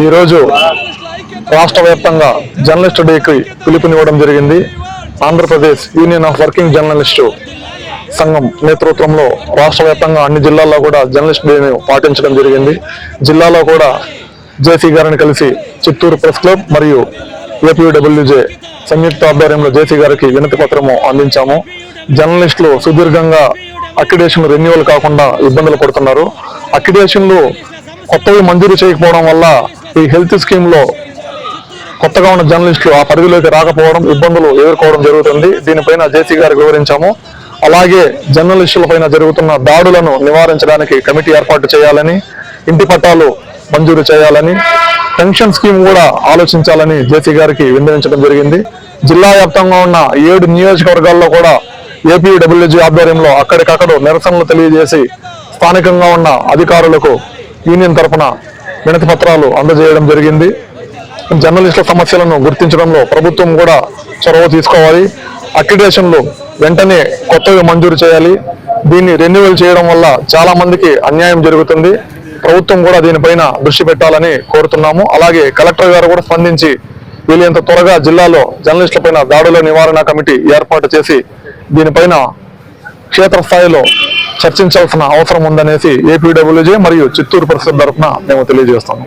ఈరోజు రాష్ట్ర వ్యాప్తంగా జర్నలిస్ట్ డేకి పిలుపునివ్వడం జరిగింది. Andhra Pradesh union of working journalist సంఘం నేతృత్వంలో రాష్ట్ర వ్యాప్తంగా అన్ని జిల్లాల్లో కూడా జర్నలిస్ట్ డేని పాటించడం జరిగింది. జిల్లాలో కూడా జేసీ గారిని కలిసి చిత్తూరు ప్రెస్ క్లబ్ మరియు ఏపీడబ్ల్యూజే సంయుక్త ఆధ్వర్యంలో జేసీ గారికి వినతి పత్రము అందించాము. జర్నలిస్టులు సుదీర్ఘంగా అక్రిడేషన్ రెన్యువల్ కాకుండా ఇబ్బందులు పడుతున్నారు. అక్రిడేషన్లు కొత్తవి మంజూరు చేయకపోవడం వల్ల ఈ హెల్త్ స్కీమ్లో కొత్తగా ఉన్న జర్నలిస్టులు ఆ పరిధిలోకి రాకపోవడం ఇబ్బందులు ఎదుర్కోవడం జరుగుతుంది. దీనిపైన జేసీ గారికి వివరించాము. అలాగే జర్నలిస్టుల పైన జరుగుతున్న దాడులను నివారించడానికి కమిటీ ఏర్పాటు చేయాలని ఇంటి పట్టాలు మంజూరు చేయాలని పెన్షన్ స్కీమ్ కూడా ఆలోచించాలని జేసీ గారికి విన్నవించడం జరిగింది. జిల్లా వ్యాప్తంగా ఉన్న ఏడు నియోజకవర్గాల్లో కూడా ఏపీడబ్ల్యూజీ ఆధ్వర్యంలో అక్కడికక్కడ నిరసనలు తెలియజేసి స్థానికంగా ఉన్న అధికారులకు యూనియన్ తరఫున వినతి పత్రాలు అందజేయడం జరిగింది. జర్నలిస్టుల సమస్యలను గుర్తించడంలో ప్రభుత్వం కూడా చొరవ తీసుకోవాలి. అక్రిడేషన్లు వెంటనే కొత్తవి మంజూరు చేయాలి. దీన్ని రెన్యువల్ చేయడం వల్ల చాలా మందికి అన్యాయం జరుగుతుంది. ప్రభుత్వం కూడా దీనిపైన దృష్టి పెట్టాలని కోరుతున్నాము. అలాగే కలెక్టర్ గారు కూడా స్పందించి వీలైనంత త్వరగా జిల్లాలో జర్నలిస్టులపైన దాడుల నివారణ కమిటీ ఏర్పాటు చేసి దీనిపైన క్షేత్రస్థాయిలో చర్చించాల్సిన అవసరం ఉందనేసి ఏపీడబ్ల్యూజే మరియు చిత్తూరు పరిషత్ తరఫున మేము తెలియజేస్తాము